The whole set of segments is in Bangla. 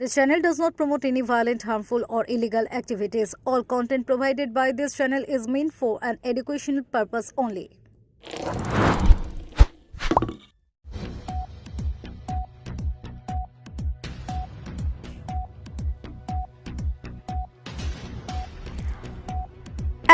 This channel does not promote any violent, harmful, or illegal activities. All content provided by this channel is meant for an educational purpose only.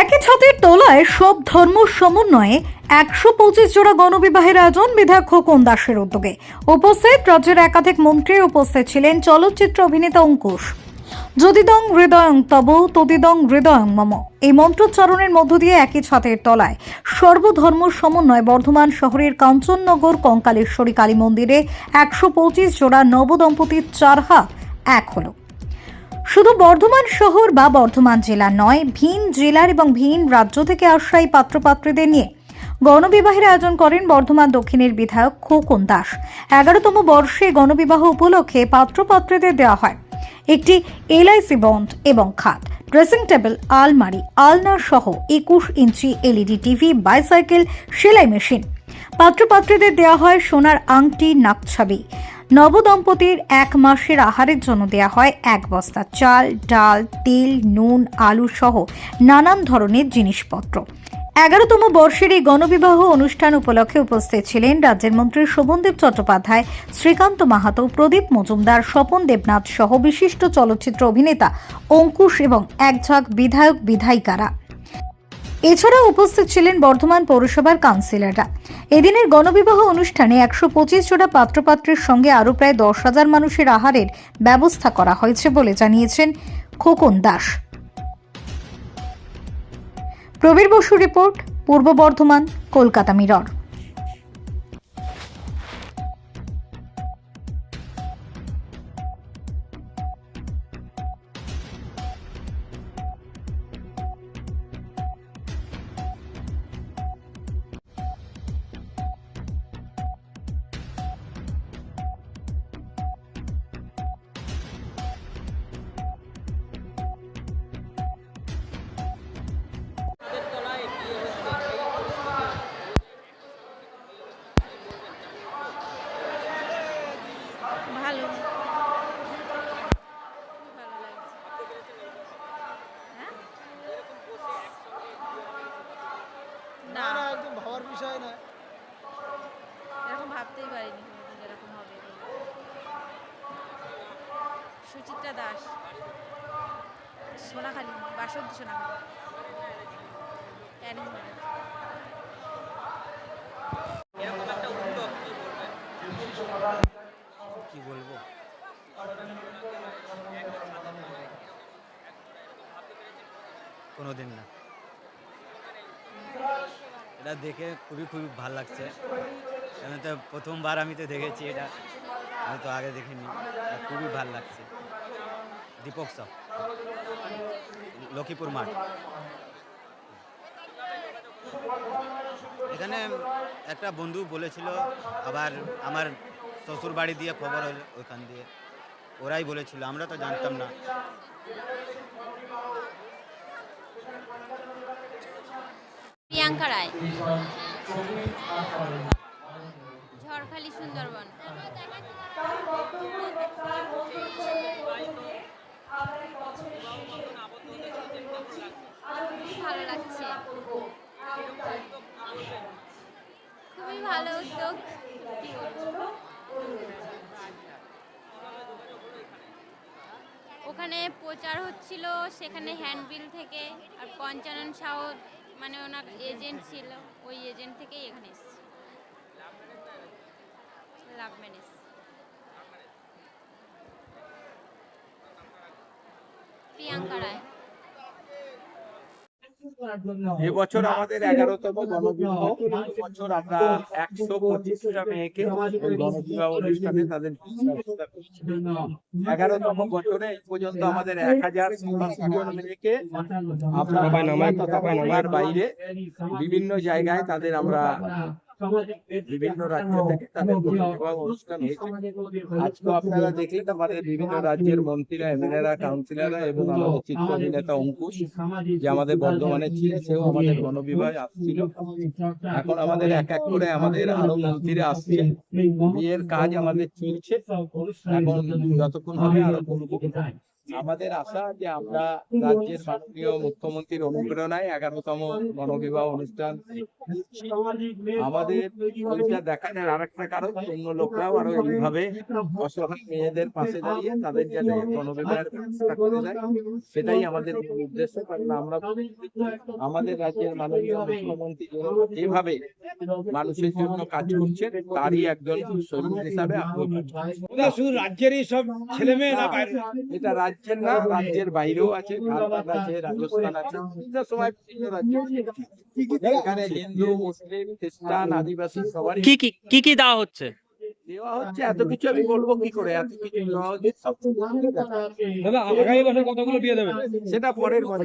একই ছাদের তলায় সব ধর্ম সমন্বয়ে একশো পঁচিশ জোড়া গণবিবাহের আয়োজন বিধায়ক খোকন দাসের উদ্যোগে। উপস্থিত রাজ্যের একাধিক মন্ত্রী উপস্থিত ছিলেন চলচ্চিত্র অভিনেতা অঙ্কুশ। যদিদং হৃদয়ং তব, তদিদং হৃদয়ং মম। এই মন্ত্রোচ্চারণের মধ্য দিয়ে একই ছাদের তলায় সর্বধর্ম সমন্বয় বর্ধমান শহরের কাঞ্চননগর কঙ্কালেশ্বরী কালী মন্দিরে একশো পঁচিশ জোড়া নবদম্পতির চার হাত এক হলো। শুধু বর্ধমান শহর বা বর্ধমান জেলা নয়, ভিন জেলার এবং ভিন রাজ্য থেকে আসা এই পাত্রপাত্রীদের নিয়ে গণবিবাহের আয়োজন করেন বর্ধমান দক্ষিণের বিধায়ক খোকন দাস। এগারোতম বর্ষে গণবিবাহ উপলক্ষে পাত্রপাত্রীদের দেওয়া হয়। একটি এলআইসি বন্ড এবং খাত, ড্রেসিং টেবিল, আলমারি, আলনা সহ একুশ ইঞ্চি এলইডি টিভি, বাইসাইকেল, সেলাই মেশিন। পাত্রপাত্রীদের দেওয়া হয় সোনার আংটি, নাকছাবি। নবদম্পতির এক মাসের আহারের জন্য দেয়া হয় এক বস্তা চাল, ডাল, তেল, নুন, আলু সহ নানান ধরনের জিনিসপত্র। এগারোতম বর্ষের এই গণবিবাহ অনুষ্ঠান উপলক্ষে উপস্থিত ছিলেন রাজ্যের মন্ত্রী শোভনদেব চট্টোপাধ্যায়, শ্রীকান্ত মাহাতো, প্রদীপ মজুমদার, স্বপন দেবনাথ সহ বিশিষ্ট চলচ্চিত্র অভিনেতা অঙ্কুশ এবং একঝাঁক বিধায়ক বিধায়িকারা। এছাড়াও উপস্থিত ছিলেন বর্ধমান পৌরসভার কাউন্সিলররা। এদিনের গণবিবাহ অনুষ্ঠানে একশো পঁচিশ জোড়া পাত্রপাত্রের সঙ্গে আরও প্রায় দশ হাজার মানুষের আহারের ব্যবস্থা করা হয়েছে বলে জানিয়েছেন Khokon Das. Prabir Basu report Purba Bardhaman Kolkata mirror. Suchitra Das Sonakhali Basanti Sonakhali. কি বলব? কোনোদিন না। এটা দেখে খুবই খুবই ভালো লাগছে। আমি তো প্রথমবার আমি তো দেখেছি এটা। আমি তো আগে দেখিনি। খুবই ভালো লাগছে। দীপক সাহ লক্ষ্মীপুর মাঠ। এখানে একটা বন্ধু বলেছিল, আবার আমার শ্বশুর বাড়ি দিয়ে খবর হলো ওইখান দিয়ে। ওরাই বলেছিল, আমরা তো জানতাম না। প্রিয়াঙ্কা রায়। ঝড়খালি সুন্দরবন ভালো লাগছে খুবই ভালো উদ্যোগ কি বলব? ওখানে প্রচার হচ্ছিল, সেখানে হ্যান্ডবিল থেকে আর পঞ্চানন সাহ মানে ওনার এজেন্ট ছিল, ওই এজেন্ট থেকেই এখানে এসেছি। লাভ ম্যারেজ প্রিয়াঙ্কা রায় এবছর আমাদের এগারোতম গণবিবাহ বছর আমরা একশো পঁচিশটা মেয়েকে গণবিবাহ অনুষ্ঠানে তাদের এগারোতম বছরে এই পর্যন্ত আমাদের এক হাজার জন মেয়েকে আমরা বাইরে বিভিন্ন জায়গায় তাদের আমরা বিভিন্ন রাজ্য থেকে তাদের অনুষ্ঠান আজকে আপনারা দেখলেন আমাদের বিভিন্ন রাজ্যের মন্ত্রীরা এমএলএরা কাউন্সিলররা এবং আমাদের চিত্র অভিনেতা অঙ্কুশ যে আমাদের বর্ধমানে ছিল সেও আমাদের গণবিবাহে আসছিল। এখন আমাদের এক এক করে আমাদের আরও মন্ত্রীরা আসছে। বিয়ের কাজ আমাদের চলছে। এখন যতক্ষণ হবে আরও করব আমাদের আশা যে আমরা রাজ্যের মাননীয় মুখ্যমন্ত্রীর অনুপ্রেরণায় এগারোতম গণবিবাহ অনুষ্ঠান। আমাদের ওইটা দেখানোর আরেকটা কারণ অন্য লোকরাও আরও এইভাবে অসহায় মেয়েদের পাশে দাঁড়িয়ে তাদের যাতে গণবিবাহের ব্যবস্থা করে দেয় সেটাই আমাদের উদ্দেশ্য। কারণ আমরা আমাদের রাজ্যের মাননীয় মুখ্যমন্ত্রী যেভাবে মানুষের জন্য কাজ করছেন তারই একজন শহীদ হিসাবে আমরা শুধু রাজ্যেরই সব ছেলে মেয়ে না বাইরে। এটা রাজ্যের না? রাজ্যের বাইরেও আছে ঝাড়খণ্ড আছে রাজস্থান আছে বিভিন্ন সময় বিভিন্ন রাজ্য এখানে হিন্দু মুসলিম খ্রিস্টান আদিবাসী সবারই কি কি কি কি দেওয়া হচ্ছে? দেওয়া হচ্ছে এত কিছু আমি বলব কি করে? এত কিছু দেওয়া হচ্ছে দাদা আগামী বছর কতগুলো বিয়ে দেবেন? সেটা পরের কথা।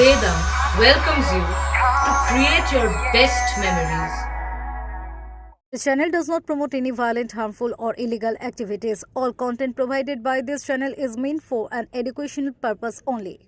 Vedam welcomes you to create your best memories. This channel does not promote any violent, harmful, or illegal activities. All content provided by this channel is meant for an educational purpose only.